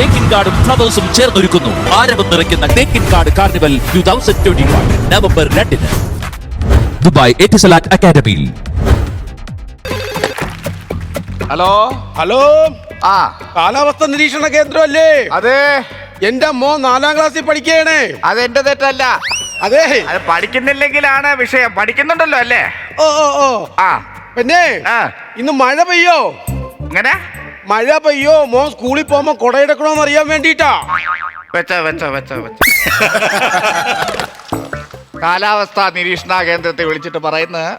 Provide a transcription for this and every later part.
തേക്കിൻ കാർഡും ഫ്ലവേഴ്സും ചേർന്നൊരുക്കുന്നു. ആരവം നിറയ്ക്കുന്ന Thekkinkadu carnival two thousand twenty one November രണ്ടിന്. ദുബായ് എറ്റിസലാറ്റ് അക്കാദമിയിൽ. ഹലോ? ഹലോ? ആ. കാലാവസ്ഥ നിരീക്ഷണ കേന്ദ്രം അല്ലേ അതെ. എന്റെ മോൻ നാലാം ക്ലാസ്സിൽ പഠിക്കുകയാണ്. എന്റെ തെറ്റല്ല. അതെ. അത് പഠിക്കുന്നില്ലെങ്കിലാണ് വിഷയം. പഠിക്കുന്നുണ്ടല്ലോ അല്ലേ? ഓ ഓ ഓ. ആ. പിന്നെ ആ. ഇന്ന് മഴ പെയ്യോ? ഇങ്ങനെ മഴ പെയ്യോ? മോൻ സ്കൂളിൽ പോകുമ്പോ കൊടയെടുക്കണോന്ന് അറിയാൻ വേണ്ടിട്ടാ വെച്ച വെച്ച വെച്ച വെച്ച. കാലാവസ്ഥാ നിരീക്ഷണ കേന്ദ്രത്തെ വിളിച്ചിട്ട് പറയുന്നത്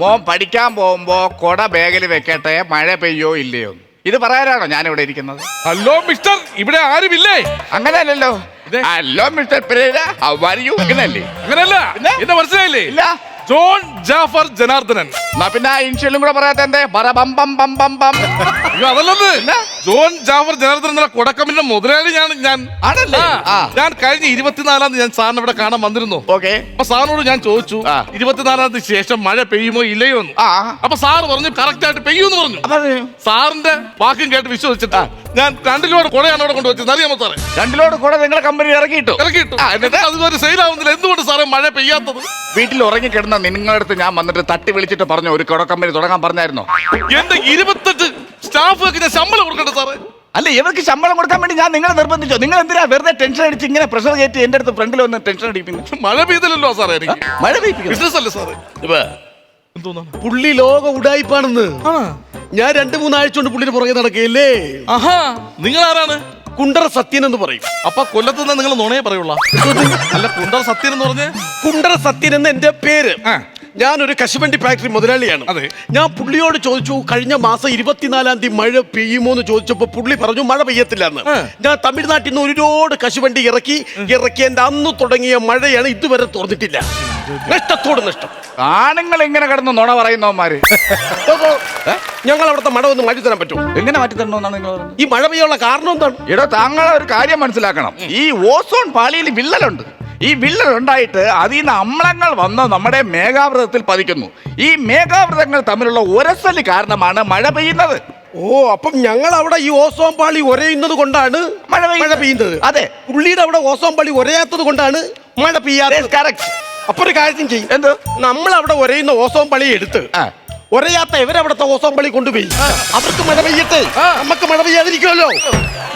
മോൻ പഠിക്കാൻ പോകുമ്പോ കൊട ബാഗിൽ വെക്കട്ടെ മഴ പെയ്യോ ഇല്ലയോ? ഇത് പറയാനാണോ ഞാൻ ഇവിടെ ഇരിക്കുന്നത്? Hello mister. ഇവിടെ ആരുമില്ലേ? അങ്ങനെയല്ലല്ലോ. അല്ലല്ലോ hello mister Pereira. How are you? അങ്ങനെയല്ലേ അങ്ങനല്ല എന്താ മനസ്സിലായില്ലേ? ഇല്ല. ജോൺ ജാഫർ ജനാർദ്ദനൻ. എന്നാ പിന്നെ ഇൻഷ്യലും കൂടെ പറയാത്ത എന്തേ ബറ ബം ബം ബം ബം ബം. അതല്ലെന്ന്. ജോൺ ജാഫർ ജനാർദ്ദൻ എന്നുള്ള കൊടക്കമ്മിന്റെ മുതലാളി ഞാൻ ഞാൻ. ആണല്ലേ? ആ, ആ. ഞാൻ കഴിഞ്ഞ ഇരുപത്തിനാലാം തീയതി ഞാൻ സാറിന് ഇവിടെ കാണാൻ വന്നിരുന്നു. ഓക്കെ. അപ്പൊ സാറിനോട് ഞാൻ ചോദിച്ചു ആ. ഇരുപത്തിനാലാം തീയതി ശേഷം മഴ പെയ്യുമോ ഇല്ലയോ എന്ന്? ആ. അപ്പൊ സാറ് പറഞ്ഞു കറക്റ്റ് ആയിട്ട് പെയ്യൂന്ന് പറഞ്ഞു. അപ്പൊ സാറിന്റെ വാക്കും കേട്ട് വിശ്വസിച്ചിട്ട് ഞാൻ കണ്ടിലോട് കുടയാണ് അവിടെ കൊണ്ടുവച്ചത്. അറിയാമോ സാറേ? രണ്ടിലോട് കൂടെ നിങ്ങളുടെ കമ്പനി ഇറക്കിയിട്ടു? ഇറക്കിയിട്ടു. ആ, എന്നിട്ട്? അതുപോലെ സെയിൽ ആവുന്നില്ല. എന്തുകൊണ്ട് സാറേ മഴ പെയ്യാത്തത്? വീട്ടിൽ ഉറങ്ങി കിടന്ന നിങ്ങളുടെ അടുത്ത് ഞാൻ വന്നിട്ട് തട്ടി വിളിച്ചിട്ട് പറഞ്ഞു ഒരു കുട കമ്പനി തുടങ്ങാൻ പറഞ്ഞായിരുന്നു? എന്റെ ഇരുപത്തെട്ട് സ്റ്റാഫുകൾക്ക് ഞാൻ ശമ്പളം കൊടുക്കട്ടെ സാറേ. അല്ല ഇവർക്ക് ശമ്പളം കൊടുക്കാൻ വേണ്ടി ഞാൻ നിങ്ങളെ നിർബന്ധിച്ചോ? നിങ്ങൾ എന്തിനാ വെറുതെ ടെൻഷൻ അടിച്ച് ഇങ്ങനെ പ്രഷർ കയറ്റി എന്റെ അടുത്ത് ഫ്രണ്ടിൽ വന്ന് ടെൻഷൻ അടിപ്പിക്കുന്നു? മഴ പെയ്തില്ലല്ലോ സാറേ എനിക്ക്. മഴ ബിസിനസ് അല്ലേ സാറേ? എന്തോന്നാണ്? പുള്ളി ലോക ഉടായിപ്പാണെന്ന്. ഞാൻ രണ്ടു മൂന്നാഴ്ച കൊണ്ട് പുള്ളിന് പുറകെ നടക്കുകയല്ലേ? ആഹാ നിങ്ങൾ ആരാണ് കുണ്ടറ സത്യൻ എന്ന് പറയും. അപ്പൊ കൊല്ലത്ത് നിന്ന് നിങ്ങൾ നുണയെ പറയുള്ള. അല്ല കുണ്ടറ സത്യൻ എന്ന് പറഞ്ഞ്? കുണ്ടറ സത്യൻ എന്ന് എന്റെ പേര്. ആ. ഞാനൊരു കശുവണ്ടി ഫാക്ടറി മുതലാളിയാണ്. അതെ. ഞാൻ പുള്ളിയോട് ചോദിച്ചു കഴിഞ്ഞ മാസം ഇരുപത്തിനാലാം തീയതി മഴ പെയ്യുമോ? എന്ന് ചോദിച്ചപ്പോ പുള്ളി പറഞ്ഞു മഴ പെയ്യത്തില്ല എന്ന്. ഞാൻ തമിഴ്നാട്ടിൽ നിന്ന് ഒരുപാട് കശുവണ്ടി ഇറക്കി ഇറക്കി എന്റെ അന്ന് തുടങ്ങിയ മഴയാണ് ഇതുവരെ തുറന്നിട്ടില്ല. നഷ്ടത്തോട് നഷ്ടം. ആണുങ്ങൾ എങ്ങനെ കിടന്ന് നുണ പറയുന്നവന്മാര്? ഞങ്ങൾ അവിടുത്തെ മഴ ഒന്ന് മാറ്റി തരാൻ പറ്റും എങ്ങനെ മാറ്റി തരണമെന്നാണ് നിങ്ങൾ ഈ മഴ പെയ്യാനുള്ള കാരണം എന്താണ്? എടോ താങ്കളെ ഒരു കാര്യം മനസ്സിലാക്കണം. ഈ ഓസോൺ പാളിയിൽ വിള്ളലുണ്ട്. ഈ വിള്ളൽ ഉണ്ടായിട്ട് അതിൽ നിന്ന് അമ്ലങ്ങൾ വന്ന് നമ്മുടെ മേഘാവൃതത്തിൽ പതിക്കുന്നു. ഈ മേഘാവൃതങ്ങൾ തമ്മിലുള്ള ഉരസൽ കാരണമാണ് മഴ പെയ്യുന്നത്. ഓ അപ്പം ഞങ്ങൾ അവിടെ ഈ ഓസോൺ പാളി ഒരയുന്നത് കൊണ്ടാണ് മഴ പെയ്യുന്നത്. മഴ പെയ്യുന്നത്. അതെ. പുള്ളിയുടെ അവിടെ ഓസോൺ പാളി ഒരയാത്തത് കൊണ്ടാണ് മഴ പെയ്യാത്തത്. കറക്റ്റ് അപ്പൊ ഒരു കാര്യം ചെയ്യും. എന്ത്? നമ്മൾ അവിടെ ഒരയുന്ന ഓസോം പാളി എടുത്ത് ആ. ഒരയാത്ത ഇവരവിടുത്തെ ഓസോമ്പളി പളി കൊണ്ടുപോയി. അവർക്ക് മഴ പെയ്യട്ടെ? നമുക്ക് മഴ പെയ്യാതിരിക്കുമല്ലോ.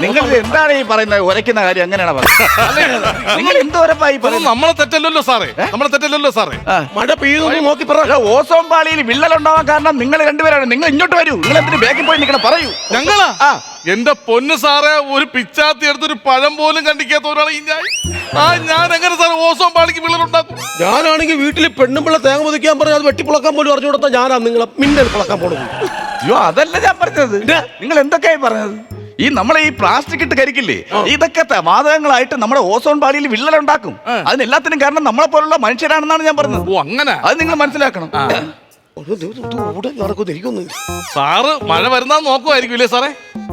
നിങ്ങൾ എന്താണ് ഈ പറയുന്നത്? ഉരയ്ക്കുന്ന കാര്യം എങ്ങനെയാണ് പറയുന്നത് നിങ്ങൾ എന്തോരപ്പായി പറയുന്നത്? നമ്മളെ തെറ്റല്ലല്ലോ സാറേ. നമ്മളെ തെറ്റല്ലല്ലോ സാറേ. മഴ പെയ്യുന്നു നോക്കി പറ. ഓസോം പാളിയിൽ വിള്ളൽ ഉണ്ടാവാൻ കാരണം നിങ്ങൾ രണ്ടുപേരാണ്. നിങ്ങൾ ഇങ്ങോട്ട് വരൂ. നിങ്ങൾ എന്തിനു ബാക്കിൽ പോയി നിൽക്കണം? പറയൂ. ഞങ്ങളാ. എന്റെ പൊന്ന് സാറേ ഒരു പിച്ചാത്തി എടുത്തൊരു പഴം പോലും കണ്ടിക്കാത്ത ഒരാളെ ഞാൻ ആ ഞാൻ എങ്ങനെ സാറേ ഓസോം പാളിക്ക് വിള്ളലുണ്ടാക്കും? ഞാനാണെങ്കിൽ വീട്ടിൽ പെണ്ണുമ്പിള്ള തേങ്ങ മുതിക്കാൻ പറഞ്ഞ അത് വെട്ടിപ്പിളക്കാൻ പോലും പറഞ്ഞു കൊടുത്താൽ ഞാനാ നിങ്ങളെ മിന്നൽ പിളക്കാൻ പോണത്. അയ്യോ അതല്ല ഞാൻ പറഞ്ഞത്. നിങ്ങൾ എന്തൊക്കെയായി പറഞ്ഞത്? ഈ നമ്മളെ ഈ പ്ലാസ്റ്റിക് ഇട്ട് കരിക്കില്ലേ? ഇതൊക്കെ വാതകങ്ങളായിട്ട് നമ്മുടെ ഓസോൺ പാളിയിൽ വിള്ളലുണ്ടാക്കും. അതിന് എല്ലാത്തിനും കാരണം നമ്മളെ പോലുള്ള മനുഷ്യരാണെന്നാണ് ഞാൻ പറഞ്ഞത്. ഓ അങ്ങനെ. അത് നിങ്ങൾ മനസ്സിലാക്കണം. ഒരു ദിവസം ഇത് ഇവിടെ നടക്കുന്നു? എനിക്കൊന്നും സാറ് മഴ വരുന്നാ നോക്കുമായിരിക്കും ഇല്ലേ സാറേ?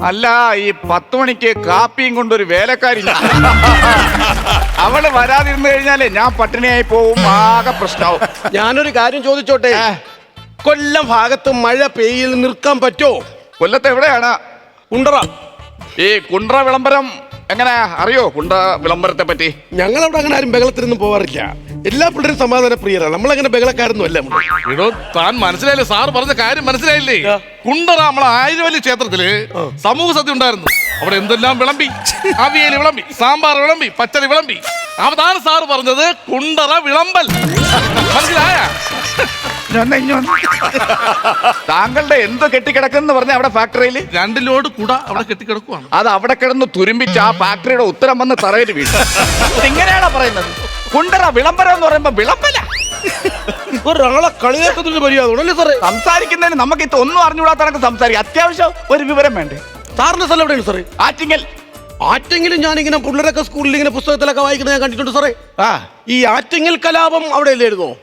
അല്ല ഈ പത്ത് മണിക്ക് കാപ്പിയും കൊണ്ടൊരു വേലക്കാരി അവൾ വരാതിരുന്നു കഴിഞ്ഞാലേ ഞാൻ പട്ടിണിയായി പോവും ആകെ പ്രശ്നമാവും ഞാനൊരു കാര്യം ചോദിച്ചോട്ടെ? കൊല്ലം ഭാഗത്ത് മഴ പെയ്യിൽ നിർക്കാൻ പറ്റോ? കൊല്ലത്ത് എവിടെയാണ്? കുണ്ടറ. ഈ കുണ്ടറ വിളംബരം എങ്ങനെ? അറിയോ? കുണ്ടറ വിളംബരത്തെ പറ്റി. ഞങ്ങളവിടെ അങ്ങനെ ആരും ബഹളത്തിനൊന്നും പോവാറില്ല. എല്ലാ പിള്ളേരും സമാധാന പ്രിയരാണ് നമ്മളങ്ങനെ ബഹളക്കാരൊന്നും അല്ല നമ്മൾ. എടോ താൻ മനസ്സിലായില്ലേ? സാർ പറഞ്ഞ കാര്യം മനസ്സിലായില്ലേ? കുണ്ടറ നമ്മളെ ആയിരവല്ലി ക്ഷേത്രത്തിൽ സമൂഹ സദ്യ ഉണ്ടായിരുന്നു. അവിടെ എന്തെല്ലാം വിളമ്പി? അവിയൽ വിളമ്പി സാമ്പാർ വിളമ്പി പച്ചടി വിളമ്പി. അതാണ് സാർ പറഞ്ഞത് കുണ്ടറ വിളമ്പൽ. മനസ്സിലായ? ഇഞ്ഞൊന്ന് ഇഞ്ഞൊന്ന്. താങ്കളുടെ എന്ത് കെട്ടിക്കിടക്കുന്നു പറഞ്ഞ അവിടെ ഫാക്ടറിയിൽ രണ്ട് ലോഡ് കുട അവിടെ കെട്ടിക്കിടക്കുവാണ്. അത് അവിടെ കിടന്ന് തുരുമ്പിച്ച് ആ ഫാക്ടറിയുടെ ഉത്തരം വന്ന് തറയിൽ വീഴും. ഇങ്ങനെയാണോ പറയുന്നത്? കുണ്ടറ വിളംബരം എന്ന് പറയുമ്പോ വിളംബല ഒരാളെ കളിയാക്കുന്നൊരു മര്യാദ സാറേ? സംസാരിക്കുന്നതിന് നമുക്ക് ഇത് ഒന്നും അറിഞ്ഞുകൂടാത്ത കണക്ക് സംസാരിക്കും. അത്യാവശ്യം ഒരു വിവരം വേണ്ടേ? സാറിന്റെ സ്ഥലം എവിടെയാണ് സാറേ? ആറ്റിങ്ങൽ. ആറ്റെങ്കിലും ഇങ്ങനെ പിള്ളേരൊക്കെ സ്കൂളിൽ ഇങ്ങനെ പുസ്തകത്തിലൊക്കെ വായിക്കുന്നത് ഞാൻ കണ്ടിട്ടുണ്ട് സാറേ. ആ. ഈ ആറ്റെങ്കിൽ കലാപം അവിടെ അല്ലായിരുന്നോ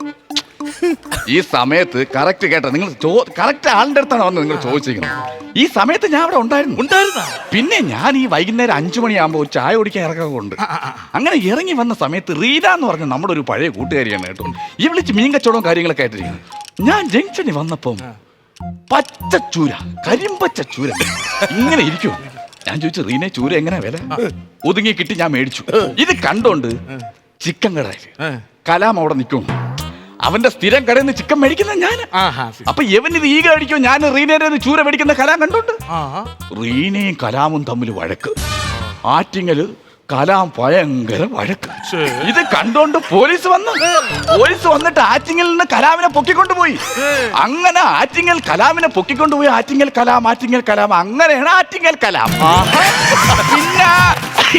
ഈ സമയത്ത് കറക്റ്റ് കേട്ടോ. നിങ്ങൾ കറക്റ്റ് ആളിന്റെ അടുത്താണ് വന്നത് നിങ്ങൾ ചോദിച്ചിരിക്കുന്നത്. ഈ സമയത്ത് ഞാൻ അവിടെ ഉണ്ടായിരുന്നു. ഉണ്ടായിരുന്ന? പിന്നെ ഞാൻ ഈ വൈകുന്നേരം അഞ്ചു മണിയാകുമ്പോൾ ഒരു ചായ കുടിക്കാൻ ഇറക്കാറുണ്ട് അങ്ങനെ ഇറങ്ങി വന്ന സമയത്ത് റീത എന്ന് പറഞ്ഞ നമ്മുടെ ഒരു പഴയ കൂട്ടുകാരിയാണ് കേട്ടോ. ഈ വിളിച്ച് മീൻ കച്ചവടവും കാര്യങ്ങളൊക്കെ ആയിട്ടിരിക്കുന്നത് ഞാൻ ജംഗ്ഷനിൽ വന്നപ്പം പച്ച ചൂര കരിമ്പച്ച ചൂര ഇങ്ങനെ ഇരിക്കും ഞാൻ ചോദിച്ചു റീനെ ചൂര എങ്ങനെ വില? ഒതുങ്ങി കിട്ടി ഞാൻ മേടിച്ചു. ഇത് കണ്ടോണ്ട് ചിക്കൻ കടയിൽ കലാം അവിടെ നിൽക്കും അവന്റെ സ്ഥിരം കടയിൽ നിന്ന് ചിക്കൻ മേടിക്കുന്ന ഞാൻ. ആഹാ. അപ്പൊ എവൻ ഇത് ഈ കഴിക്കും ഞാൻ റീനയുടെ കയ്യിന്ന് ചൂര മേടിക്കുന്ന കലാം കണ്ടുണ്ട്. ആ. റീനയും കലാമും തമ്മിൽ വഴക്ക്. ആറ്റിങ്ങൽ കലാം ഭയങ്കര വഴക്ക്. ഇത് കണ്ടോണ്ട് പോലീസ് വന്നു. പോലീസ് വന്നിട്ട് ആറ്റിങ്ങൽ നിന്ന് കലാമിനെ പൊക്കിക്കൊണ്ടുപോയി അങ്ങനെ ആറ്റിങ്ങൽ കലാമിനെ പൊക്കിക്കൊണ്ടുപോയി ആറ്റിങ്ങൽ കലാം ആറ്റിങ്ങൽ കലാം. അങ്ങനെയാണ് ആറ്റിങ്ങൽ കലാം. പിന്നെ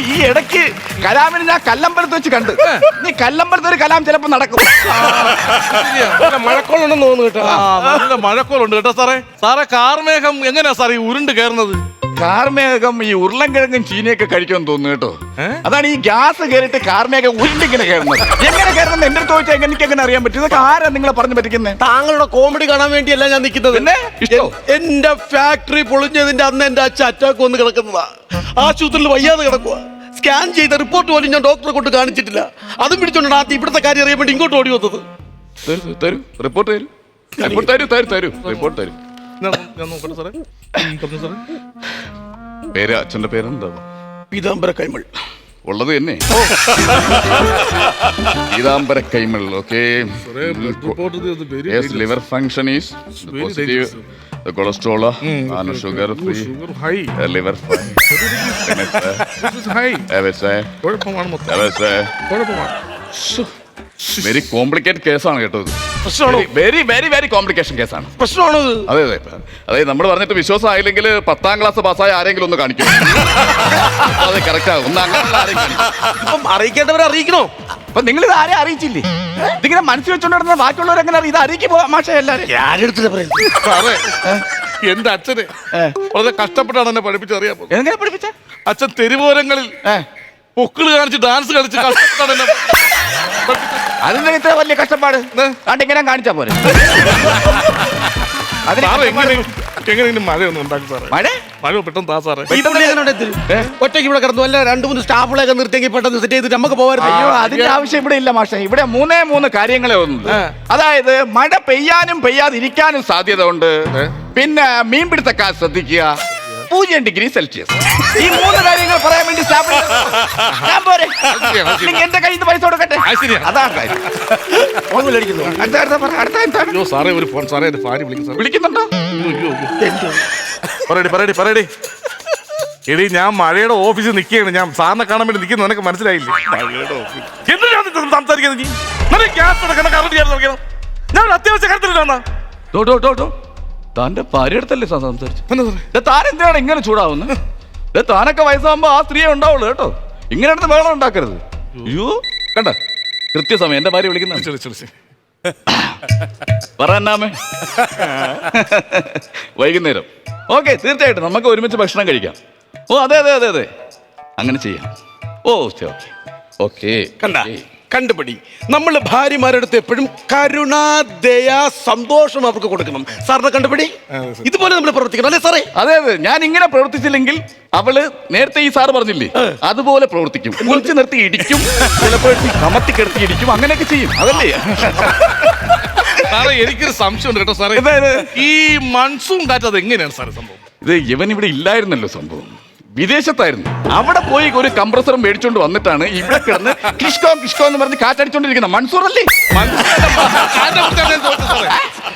ഈ ഇടയ്ക്ക് കലാമിന് ഞാൻ കല്ലമ്പലത്ത് വെച്ച് കണ്ട്. നീ കല്ലമ്പലത്ത് ഒരു കലാം ചിലപ്പോ നടക്കും. നല്ല മഴക്കോളുണ്ടെന്ന് തോന്നുന്നു കേട്ടോ. നല്ല മഴക്കോളുണ്ട് കേട്ടോ സാറേ. സാറേ കാർമേഘം എങ്ങനെയാ സാറേ ഈ ഉരുണ്ട് കയറുന്നത്? കാർമേഘം ഈ ഉരുളൻകിഴങ്ങും ചീനിയൊക്കെ കഴിക്കാൻ തോന്നുന്നു കേട്ടോ. അതാണ് ഈ ഗ്യാസ് കയറിയിട്ട് കാർമേഘം ഉരുണ്ടിങ്ങനെ കയറുന്നത്. എങ്ങനെ കയറുന്നത് എന്റെ അടുത്ത് ചോദിച്ചാൽ എനിക്ക് എങ്ങനെ അറിയാൻ പറ്റും. ഇതൊക്കെ ആരാ നിങ്ങളെ പറഞ്ഞു പറ്റിക്കുന്നത് താങ്കളുടെ കോമഡി കാണാൻ വേണ്ടിയല്ല ഞാൻ നിൽക്കുന്നത്? എന്റെ ഫാക്ടറി പൊളിഞ്ഞതിന്റെ അന്ന് എന്റെ അച്ഛൻ അറ്റാക്ക് വന്ന് കിടക്കുന്നതാ. ആശുപത്രിയിൽ വയ്യാതെ കിടക്കുക സ്കാൻ ചെയ്ത റിപ്പോർട്ട് പോലും ഞാൻ ഡോക്ടറെ കൊണ്ട് കാണിച്ചിട്ടില്ല. അതും പിടിച്ചോണ്ടാണ് ആദ്യം ഇവിടുത്തെ കാര്യം അറിയാൻ വേണ്ടി ഇങ്ങോട്ട് ഓടി വന്നത്. തരൂ തരൂ. റിപ്പോർട്ട് തരൂ. റിപ്പോർട്ട് തരൂ തരൂ തരൂ. റിപ്പോർട്ട് തരൂ. ഞാൻ ഞാൻ നോക്കട്ടെ സാറേ? ഉം, പറഞ്ഞു സാറേ. പേര് അച്ഛന്റെ പേരെന്താ പീതാംബര കൈമൾ. ഉള്ളത് തന്നെ. പീതാംബര കൈമൾ ഓക്കെ. സാറേ ബ്ലഡ് റിപ്പോർട്ട് ചെയ്തത് very yes liver function is Very positive cholesterol sugar free sugar high liver high fry കുഴപ്പമാണ് മൊത്തം. കുഴപ്പമാണ്. വെരി കോംപ്ലിക്കേറ്റഡ് കേസാണ് കേട്ടോ ഇത്. പ്രശ്നമാണോ? വെരി വെരി വെരി കോംപ്ലിക്കേഷൻ കേസാണ് പ്രശ്നമാണോ അതെ അതെ. അതെ നമ്മൾ പറഞ്ഞിട്ട് വിശ്വാസം ആയില്ലെങ്കിൽ പത്താം ക്ലാസ് പാസ്സായ ആരെങ്കിലും ഒന്ന് കാണിക്കും. അതെ കറക്റ്റ് ആകും ഒന്ന് അങ്ങനെ അറിയിക്കേണ്ടവരെ അറിയിക്കണോ? അപ്പൊ നിങ്ങൾ ഇത് ആരെ അറിയിച്ചില്ലേ? ഇതിങ്ങനെ മനസ്സിൽ വെച്ചോണ്ടിരുന്ന ബാക്കിയുള്ളവർ എങ്ങനെ അറിയും? ഇത് അറിയിക്ക് മാഷേ എല്ലാരും ഞാനെടുത്തിട്ട് പറയുന്നത് എന്റെ അച്ഛന് വളരെ കഷ്ടപ്പെട്ടാണ് എന്നെ പഠിപ്പിച്ചറിയാൻ പോകുന്നത്. എങ്ങനെ പഠിപ്പിച്ച? അച്ഛൻ തെരുവോരങ്ങളിൽ പൊക്കിൾ കാണിച്ച് ഡാൻസ് കളിച്ച് കഷ്ടപ്പെട്ടാണ് എന്നെ അതിന്റെ ഇത്ര വലിയ കഷ്ടപ്പാട്? കണ്ട് ഇങ്ങനെ കാണിച്ചാ പോരെ? അതിന് സാറേ എങ്ങനെ കഷ്ടപ്പാട് എങ്ങനെയെങ്കിലും മഴയൊന്നും ഉണ്ടാക്കും സാറേ. മഴ? മഴ പെട്ടെന്ന് താ സാറേ. ഈ പുള്ളി എങ്ങനെ ഉണ്ട് ഏ? ഒറ്റയ്ക്ക് ഇവിടെ കിടന്നു അല്ല രണ്ടു മൂന്ന് സ്റ്റാഫുകളൊക്കെ നിർത്തിയെങ്കിൽ പെട്ടെന്ന് സെറ്റ് ചെയ്തിട്ട് നമുക്ക് പോകാറുണ്ട് അയ്യോ അതിന്റെ ആവശ്യം ഇവിടെ ഇല്ല മാഷെ. ഇവിടെ മൂന്നേ മൂന്ന് കാര്യങ്ങളെ ഉണ്ട് അതായത് മഴ പെയ്യാനും പെയ്യാതിരിക്കാനും സാധ്യത ഉണ്ട്. പിന്നെ മീൻപിടുത്തക്കാർ ശ്രദ്ധിക്കുക. പൂജ്യം ഡിഗ്രി സെൽഷ്യസ്. ഈ മൂന്ന് കാര്യങ്ങൾ പറയാൻ വേണ്ടി സ്റ്റാഫ് ഞാൻ പോരെ. നിങ്ങൾ എന്റെ കയ്യിൽ നിന്ന് പൈസ കൊടുക്കട്ടെ? ശരിയാ. അതാണ് കാര്യം. അടുത്ത അടുത്ത പറ അടുത്ത എന്താണ്? അയ്യോ സാറേ ഒരു ഫോൺ. സാറേ എന്റെ ഭാര്യ വിളിക്കും സാറേ. വിളിക്കുന്നുണ്ടോ? അയ്യോ, അയ്യോ. പറയടി പറയടി പറയടി. എടി ഞാൻ മഴയുടെ ഓഫീസിൽ നിൽക്കുകയാണ്. ഞാൻ സാറിനെ കാണാൻ വേണ്ടി നിൽക്കുന്നു. നിനക്ക് മനസ്സിലായില്ലേ? എന്തിനാണ് ഇത് സംസാരിക്കുന്നത് നീ? നിനക്ക് ഗ്യാസ് എടുക്കണം കറണ്ട് ഞാൻ ഒരു അത്യാവശ്യ കാര്യത്തിലാണ് വന്നാ ഡോ, ഡോ, ഡോ, ഡോ. താന്റെ ഭാര്യ അടുത്തല്ലേ സാർ സംസാരിച്ചു? താൻ എന്തിനാണ് ഇങ്ങനെ ചൂടാവുന്നത് താനൊക്കെ വയസ്സാകുമ്പോ ആ സ്ത്രീയെ ഉണ്ടാവുള്ളൂ കേട്ടോ. ഇങ്ങനെ അടുത്ത് വേളം ഉണ്ടാക്കരുത്. അയ്യോ കണ്ട? കൃത്യസമയം എന്റെ ഭാര്യ വിളിക്കുന്ന പറഞ്ഞാമേ വൈകുന്നേരം. ഓക്കെ തീർച്ചയായിട്ടും നമുക്ക് ഒരുമിച്ച് ഭക്ഷണം കഴിക്കാം. ഓ അതെ അതെ അതെ അതെ. അങ്ങനെ ചെയ്യാം. ഓ ഓക്കെ. ഓക്കെ കണ്ട. കണ്ടുപിടി. നമ്മൾ ഭാര്യമാരുടെ അടുത്ത് എപ്പോഴും കരുണ ദയ സന്തോഷം അവർക്ക് കൊടുക്കണം. സാറിന്റെ കണ്ടുപിടി? ഇതുപോലെ നമ്മൾ പ്രവർത്തിക്കണം അല്ലേ സാറേ? അതെ അതെ. ഞാൻ ഇങ്ങനെ പ്രവർത്തിച്ചില്ലെങ്കിൽ അവൾ നേരത്തെ ഈ സാറ് പറഞ്ഞില്ലേ? അതുപോലെ പ്രവർത്തിക്കും. കുളിച്ച് നിർത്തി ഇടിക്കും ചിലപ്പോൾ കമത്തി കിടത്തി ഇടിക്കും അങ്ങനെയൊക്കെ ചെയ്യും. അതല്ലേ? സാറേ എനിക്കൊരു സംശയമുണ്ട് കേട്ടോ സാറേ? ഈ മൺസൂൺ കാറ്റ് അത് എങ്ങനെയാണ് സാറേ സംഭവം? ഇത് ഇവൻ ഇവിടെ ഇല്ലായിരുന്നല്ലോ സംഭവം. വിദേശത്തായിരുന്നു. അവിടെ പോയി ഒരു കംപ്രസർ മേടിച്ചോണ്ട് വന്നിട്ടാണ് ഇവിടെ കിടന്ന് കിഷ്കോ കിഷ്കോ എന്ന് പറഞ്ഞ് കാറ്റടിച്ചോണ്ടിരിക്കുന്ന. മൺസൂർ അല്ലേ?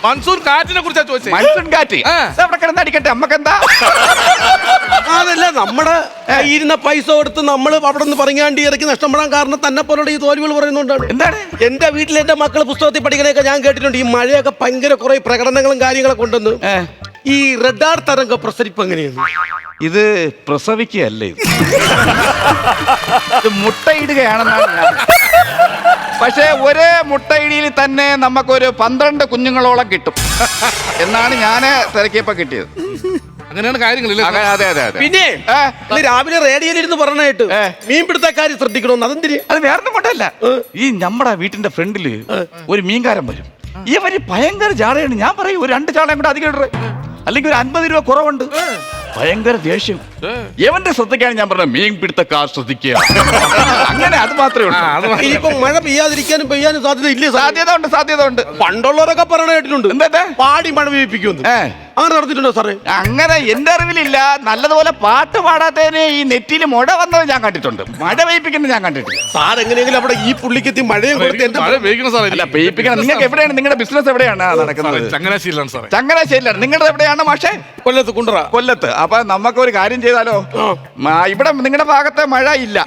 മൺസൂർ കാറ്റിനെ കുറിച്ചാ ചോദിച്ചത് മൺസൂർ കാറ്റ്? ആ. അവിടെ കിടന്ന് അടിക്കട്ടെ അമ്മക്കെന്താ അതല്ല നമ്മുടെ ഇരുന്ന പൈസ കൊടുത്ത് നമ്മൾ അവിടെ നിന്ന് പറഞ്ഞാണ്ട് ഇറക്കി നഷ്ടപ്പെടാൻ കാരണം തന്നെ പോലുള്ള ഈ തോൽവികൾ പറയുന്നുണ്ടാണ്. എന്താണ്? എന്റെ വീട്ടിൽ എന്റെ മക്കൾ പുസ്തകത്തിൽ പഠിക്കണേക്കെ ഞാൻ കേട്ടിട്ടുണ്ട്. ഈ മഴയൊക്കെ ഭയങ്കര കുറെ പ്രകടനങ്ങളും കാര്യങ്ങളൊക്കെ ഉണ്ടെന്ന്. ഈ റഡാർ തരംഗ പ്രസരിപ്പ് എങ്ങനെയാണ്? ഇത് പ്രസവിക്കുകയല്ലേ ഇത്. ഇത് മുട്ടയിടുകയാണെന്നാണ് ഞാൻ. പക്ഷേ ഒരേ മുട്ടയിടിയിൽ തന്നെ നമുക്കൊരു പന്ത്രണ്ട് കുഞ്ഞുങ്ങളോളം കിട്ടും. എന്നാണ് ഞാൻ തിരക്കിയപ്പോ കിട്ടിയത്. അങ്ങനെയാണ് കാര്യങ്ങൾ അതെ അതെ അതെ അതെ. പിന്നെ ഏ. ഇന്ന് രാവിലെ റേഡിയോയിൽ ഇരുന്ന് പറഞ്ഞായിട്ട് ഏ. മീൻപിടുത്തക്കാരി ശ്രദ്ധിക്കണമെന്ന് അതെന്തിന്? അത് വേറെ കൊണ്ടല്ല. ഈ നമ്മുടെ വീട്ടിന്റെ ഫ്രണ്ടിൽ ഒരു മീൻകാരൻ വരും. ഇവർ ഭയങ്കര ചാടയാണ് ഞാൻ പറയും ഒരു രണ്ട് ചാടയും കൂടെ അധികം ഇടറേ അല്ലെങ്കിൽ ഒരു അൻപത് രൂപ കുറവുണ്ട്. ഭയങ്കര ദേഷ്യം. എവന്റെ ശ്രദ്ധയ്ക്കാണ് ഞാൻ പറഞ്ഞ മീൻ പിടുത്തക്കാർ ശ്രദ്ധിക്കുക. അങ്ങനെ അത് മാത്രമേ ഉള്ളൂ. ഇനിയിപ്പോ മഴ പെയ്യാതിരിക്കാനും പെയ്യാനും സാധ്യത ഇല്ല സാധ്യത ഉണ്ട് സാധ്യത ഉണ്ട് പണ്ടുള്ളവരൊക്കെ പറഞ്ഞു കേട്ടിട്ടുണ്ട് എന്താ പാടി മഴ പെയ്യിപ്പിക്കുന്നു. അങ്ങനെ നടന്നിട്ടുണ്ടോ സാറേ? അങ്ങനെ എന്റെ അറിവിലില്ല. നല്ലതുപോലെ പാട്ട് പാടാത്തതിന് ഈ നെറ്റിയിൽ മുഴ വന്നത് ഞാൻ കണ്ടിട്ടുണ്ട്. മഴ പെയ്പ്പിക്കുന്നത് ഞാൻ കണ്ടിട്ടില്ല. സാർ എങ്ങനെയെങ്കിലും അവിടെ ഈ പുള്ളിക്കെത്തി മഴയും കൊടുത്ത് എന്റെ മഴ പെയ്ക്കണം സാറേ അല്ല പെയ്പ്പിക്കണം നിങ്ങൾക്ക് എവിടെയാണ്? നിങ്ങളുടെ ബിസിനസ് എവിടെയാണ് നടക്കുന്നത്? ചങ്ങനാശ്ശേരിയിലാണ് സാറേ. ചങ്ങനാശ്ശേരിയിലാണ്. നിങ്ങളുടെ എവിടെയാണ് മാഷേ? കൊല്ലത്ത് കുണ്ടറ. കൊല്ലത്ത്. അപ്പൊ നമുക്ക് ഒരു കാര്യം ചെയ്താലോ? ഇവിടെ നിങ്ങളുടെ ഭാഗത്തെ മഴ ഇല്ല.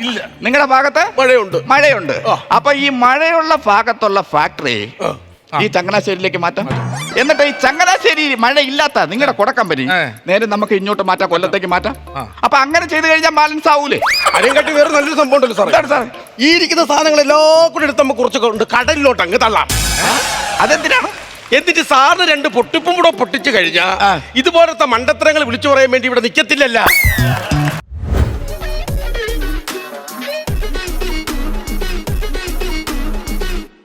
നിങ്ങളുടെ ഭാഗത്ത് മഴയുണ്ട്. മഴയുണ്ട്. അപ്പൊ ഈ മഴയുള്ള ഭാഗത്തുള്ള ഫാക്ടറി ഈ ചങ്ങനാശ്ശേരിയിലേക്ക് മാറ്റാം. എന്നിട്ട് ഈ ചങ്ങനാശ്ശേരി മഴ ഇല്ലാത്ത നിങ്ങളുടെ കൊടക്കമ്പനി കമ്പനി നേരെ നമുക്ക് ഇങ്ങോട്ട് മാറ്റാം കൊല്ലത്തേക്ക് മാറ്റാം. അപ്പൊ അങ്ങനെ ചെയ്തു കഴിഞ്ഞാൽ ബാലൻസ് ആവൂലേ? അതിനെ കാട്ടി വേറെ നല്ലൊരു സംഭവം ഉണ്ടല്ലോ സാറേ. ഈ ഇരിക്കുന്ന സാധനങ്ങൾ എല്ലാം കൂടെ എടുത്ത് നമുക്ക് കുറച്ചൊക്കെ കൊണ്ട് കടലിലോട്ട് അങ്ങ് തള്ളാം. അതെന്തിനാണ്? എന്നിട്ട് സാറിന് രണ്ട് പൊട്ടിപ്പും കൂടെ പൊട്ടിച്ചു കഴിഞ്ഞാൽ. ഇതുപോലത്തെ മണ്ടത്തരങ്ങൾ വിളിച്ചു പറയാൻ വേണ്ടി ഇവിടെ നിൽക്കത്തില്ലല്ല